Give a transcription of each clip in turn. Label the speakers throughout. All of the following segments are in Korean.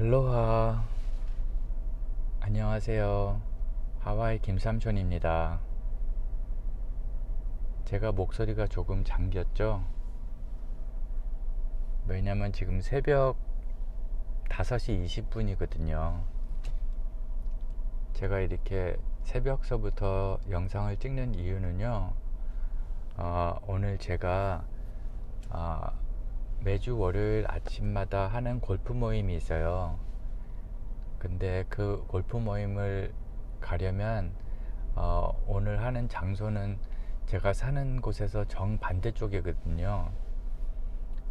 Speaker 1: 알로하. 안녕하세요. 하와이 김삼촌입니다. 제가 목소리가 조금 잠겼죠? 왜냐면 지금 새벽 5시 20분이거든요. 제가 이렇게 새벽서부터 영상을 찍는 이유는요, 어, 오늘 제가 어, 매주 월요일 아침마다 하는 골프 모임이 있어요. 근데 그 골프 모임을 가려면 어, 오늘 하는 장소는 제가 사는 곳에서 정반대 쪽이거든요.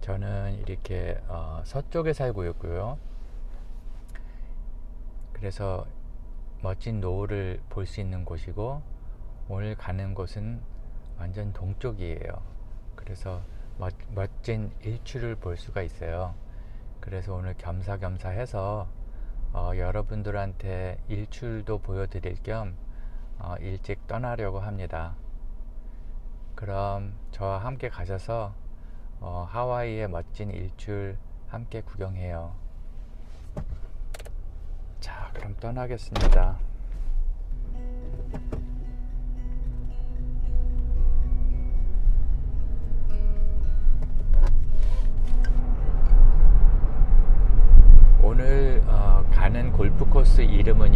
Speaker 1: 저는 이렇게 어, 서쪽에 살고 있고요. 그래서 멋진 노을을 볼 수 있는 곳이고 오늘 가는 곳은 완전 동쪽이에요. 그래서 멋, 멋진 일출을 볼 수가 있어요. 그래서 오늘 겸사겸사 해서 어, 여러분들한테 일출도 보여드릴 겸 어, 일찍 떠나려고 합니다. 그럼 저와 함께 가셔서 어, 하와이의 멋진 일출 함께 구경해요. 자, 그럼 떠나겠습니다.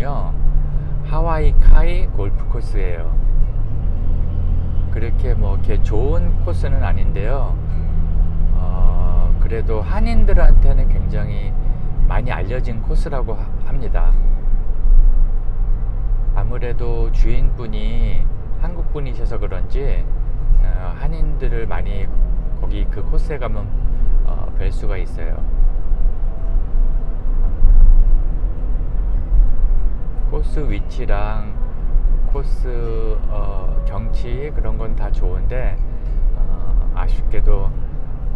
Speaker 1: 이름은요 하와이 카이 골프 코스예요. 그렇게 뭐 이렇게 좋은 코스는 아닌데요. 어, 그래도 한인들한테는 굉장히 많이 알려진 코스라고 하- 합니다. 아무래도 주인분이 한국 분이셔서 그런지 어, 한인들을 많이 거기 그 코스에 가면 어, 뵐 수가 있어요. 코스 위치랑 코스 어, 경치 그런 건 다 좋은데 어, 아쉽게도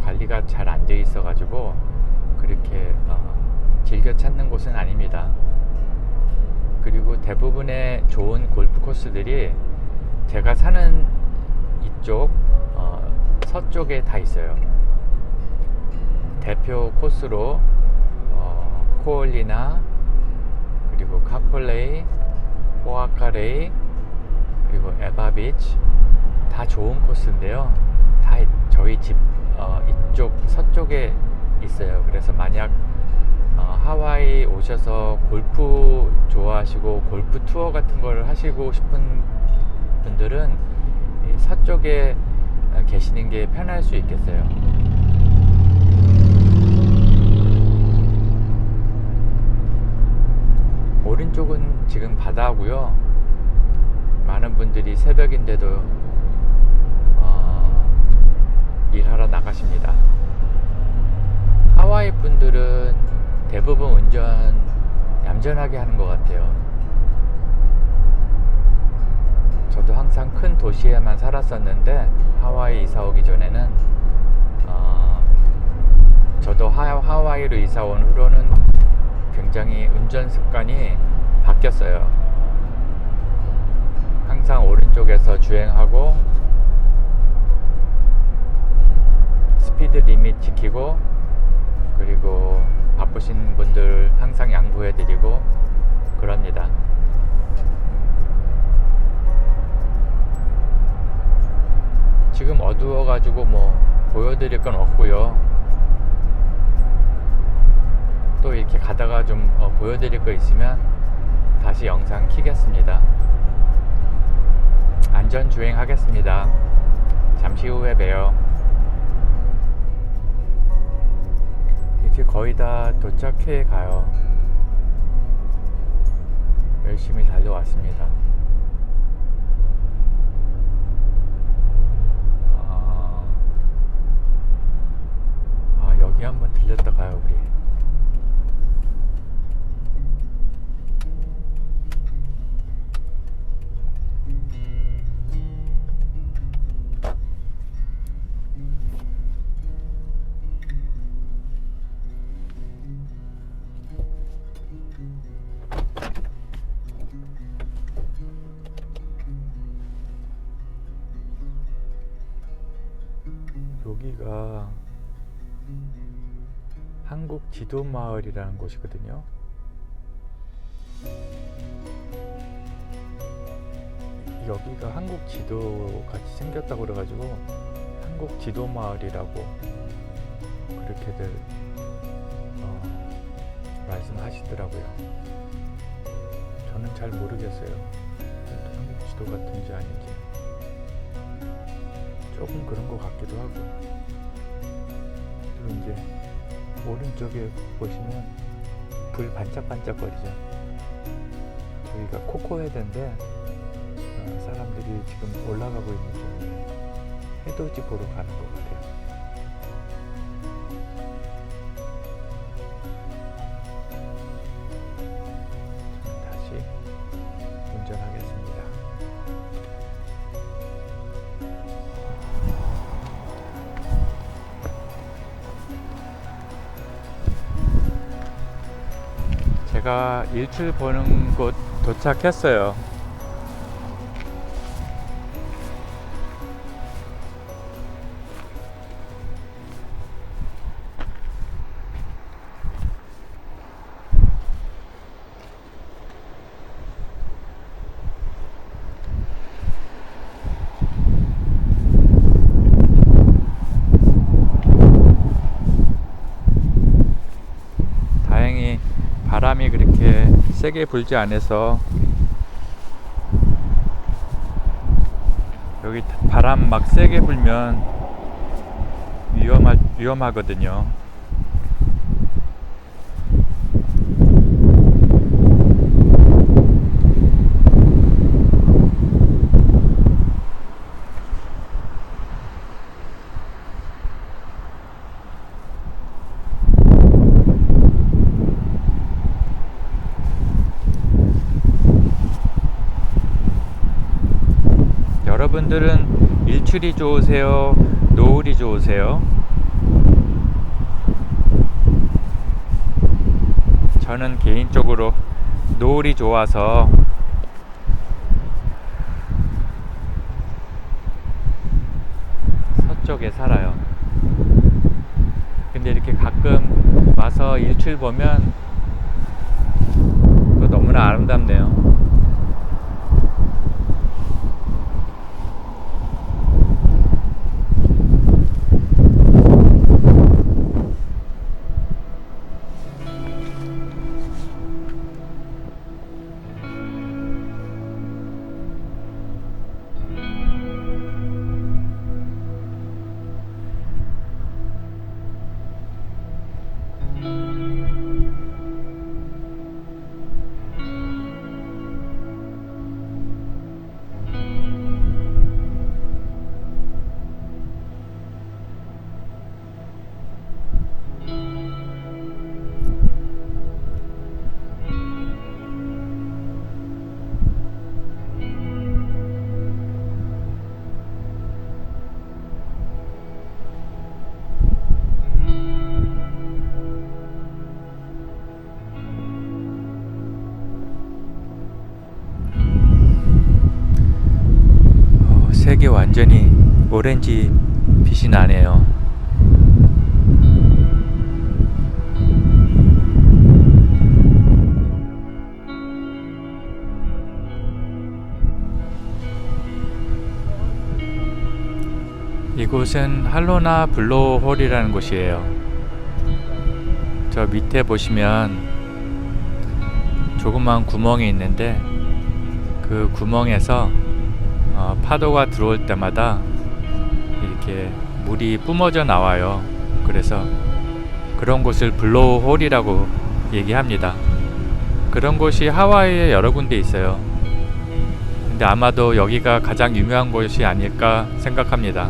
Speaker 1: 관리가 잘 안 돼 있어 가지고 그렇게 어, 즐겨 찾는 곳은 아닙니다. 그리고 대부분의 좋은 골프 코스들이 제가 사는 이쪽 어, 서쪽에 다 있어요. 대표 코스로 어, 코올리나 그리고 카폴레이, 포아카레이, 그리고 에바비치 다 좋은 코스인데요. 다 저희 집 어, 이쪽 서쪽에 있어요. 그래서 만약 어, 하와이 오셔서 골프 좋아하시고 골프 투어 같은 걸 하시고 싶은 분들은 이 서쪽에 어, 계시는 게 편할 수 있겠어요. 하와이로 이사 온 후로는 굉장히 운전 습관이 바뀌었어요. 항상 오른쪽에서 주행하고 스피드 리밋 지키고 그리고 바쁘신 분들 항상 양보해 드리고 그럽니다. 지금 어두워 가지고 뭐 보여드릴 건 없고요. 좀 어, 보여드릴 거 있으면 다시 영상 키겠습니다. 안전 주행하겠습니다. 잠시 후에 봬요. 이제 거의 다 도착해 가요. 열심히 달려왔습니다. 아, 아, 여기 한번 들렸다 가요, 우리. 지도 마을이라는 곳이거든요. 여기가 한국 지도 같이 생겼다고 그래가지고 한국 지도 마을이라고 그렇게들 어, 말씀하시더라고요. 저는 잘 모르겠어요. 한국 지도 같은지 아닌지 조금 그런 것 같기도 하고 그리고 이제 오른쪽에 보시면 불 반짝반짝거리죠. 저희가 코코헤드인데 어, 사람들이 지금 올라가고 있는 중이에요. 해돋이 보러 가는 것 같아요. 제가 일출 보는 곳 도착했어요. 바람이 그렇게 세게 불지 않아서 여기 바람 막 세게 불면 위험하, 위험하거든요. 여러분들은 일출이 좋으세요? 노을이 좋으세요? 저는 개인적으로 노을이 좋아서 서쪽에 살아요. 근데 이렇게 가끔 와서 일출 보면 또 너무나 아름답네요. 어, 색이 완전히 오렌지 빛이 나네요. 이곳은 할로나 블로홀이라는 곳이에요. 저 밑에 보시면 조그만 구멍이 있는데 그 구멍에서 어, 파도가 들어올 때마다 이렇게 물이 뿜어져 나와요. 그래서 그런 곳을 블로우홀이라고 얘기합니다. 그런 곳이 하와이에 여러 군데 있어요. 근데 아마도 여기가 가장 유명한 곳이 아닐까 생각합니다.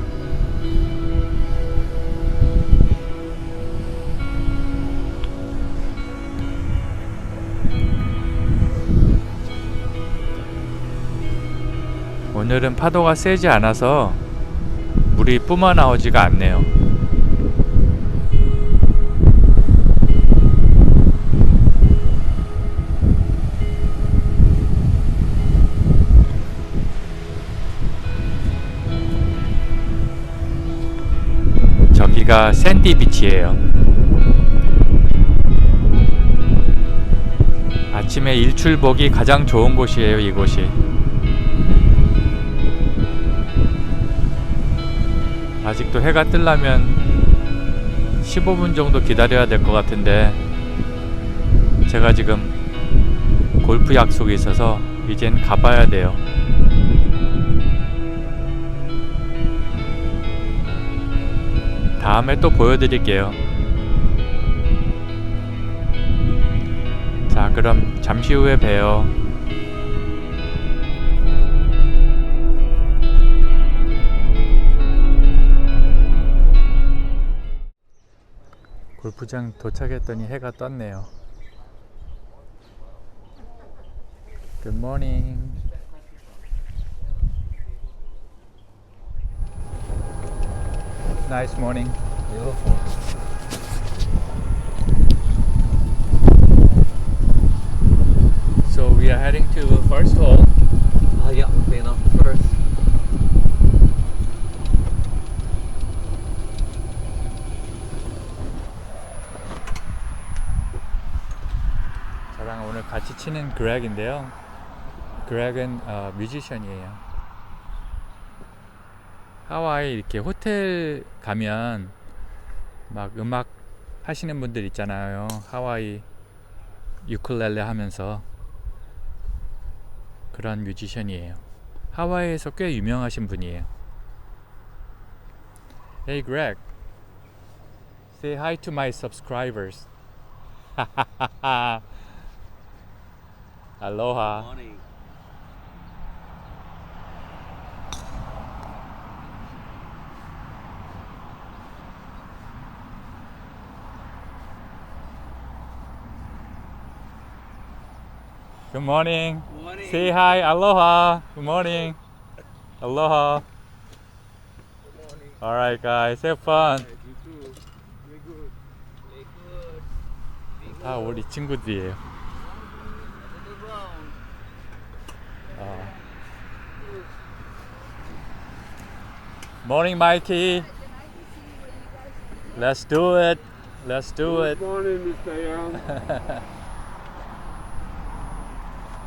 Speaker 1: 오늘은 파도가 세지 않아서 물이 뿜어나오지가 않네요. 저기가 샌디 비치예요. 아침에 일출복이 가장 좋은 곳이에요, 이곳이. 아직도 해가 뜨려면 15분 정도 기다려야 될 것 같은데 제가 지금 골프 약속이 있어서 이젠 가봐야 돼요. 다음에 또 보여드릴게요. 자, 그럼 잠시 후에 봬요. 골프장 도착했더니 해가 떴네요. Good morning. Nice morning.
Speaker 2: Beautiful.
Speaker 1: So we are heading to the first hole.
Speaker 2: Uh, yeah, clean up first.
Speaker 1: 치는 그렉인데요. 그렉은 어, 뮤지션이에요. 하와이 이렇게 호텔 가면 막 음악 하시는 분들 있잖아요. 하와이 유클렐레 하면서 그런 뮤지션이에요. 하와이에서 꽤 유명하신 분이에요. Hey Greg, say hi to my subscribers. Aloha.
Speaker 2: Morning.
Speaker 1: Good morning.
Speaker 2: Morning.
Speaker 1: Say hi. Aloha. Good morning. Aloha.
Speaker 2: Good morning.
Speaker 1: All right, guys. Have fun.
Speaker 2: You too. Very good. Very good. Be
Speaker 1: 다 우리 친구들이에요. Morning, Mikey. Let's do it. Let's do it.
Speaker 3: morning, Mr. Young.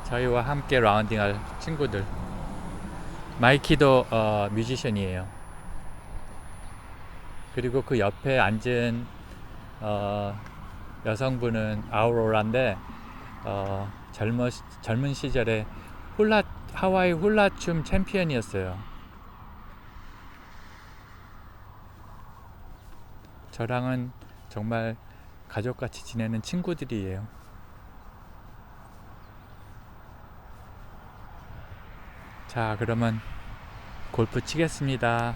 Speaker 1: 저희와 함께 라운딩할 친구들. 마이키도 어, 뮤지션이에요. 그리고 그 옆에 앉은 어, 여성분은 아우로라인데 어, 젊은 젊은 시절에 훌라 하와이 훌라춤 챔피언이었어요. 저랑은 정말 가족같이 지내는 친구들이에요. 자, 그러면 골프 치겠습니다.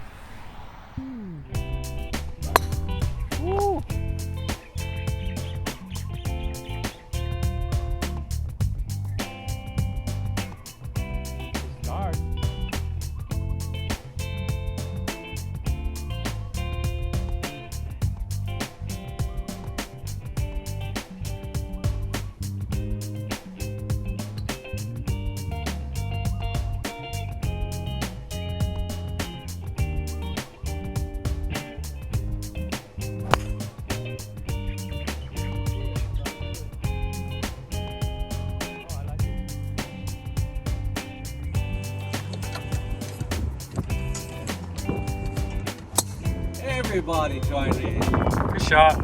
Speaker 2: Everybody join in.
Speaker 1: Good shot.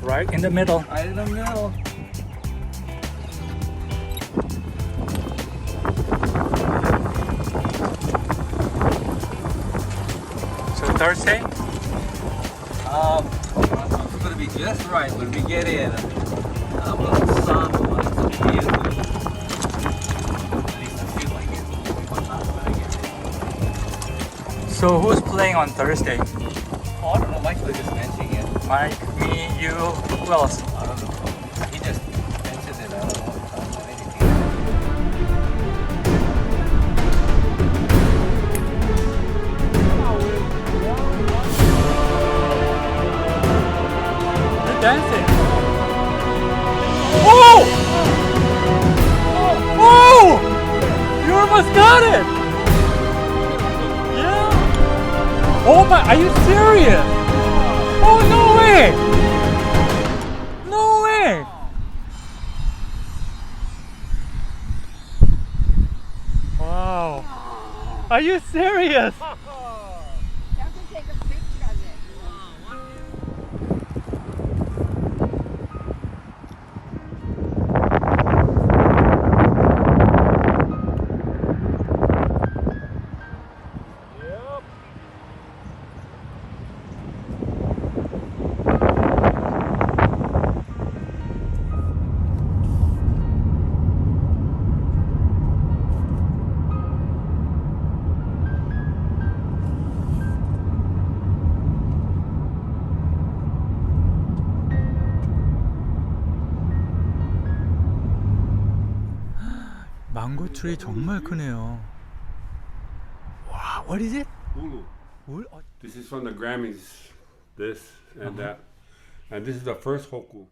Speaker 1: Right in the middle.
Speaker 2: Right in the middle.
Speaker 1: So Thursday?
Speaker 2: Um, it's gonna be just right when we get in. I'm a little sun, but it's
Speaker 1: So who's playing on Thursday?
Speaker 2: Oh, I don't know. Mike was just mentioning it.
Speaker 1: Mike, me, you, who else? Are you serious? 트리 정말 크네요. 와, what is it?
Speaker 4: Hulu.
Speaker 1: 울? 어,
Speaker 4: This is from the Grammys. This and that, and this is the first hoku.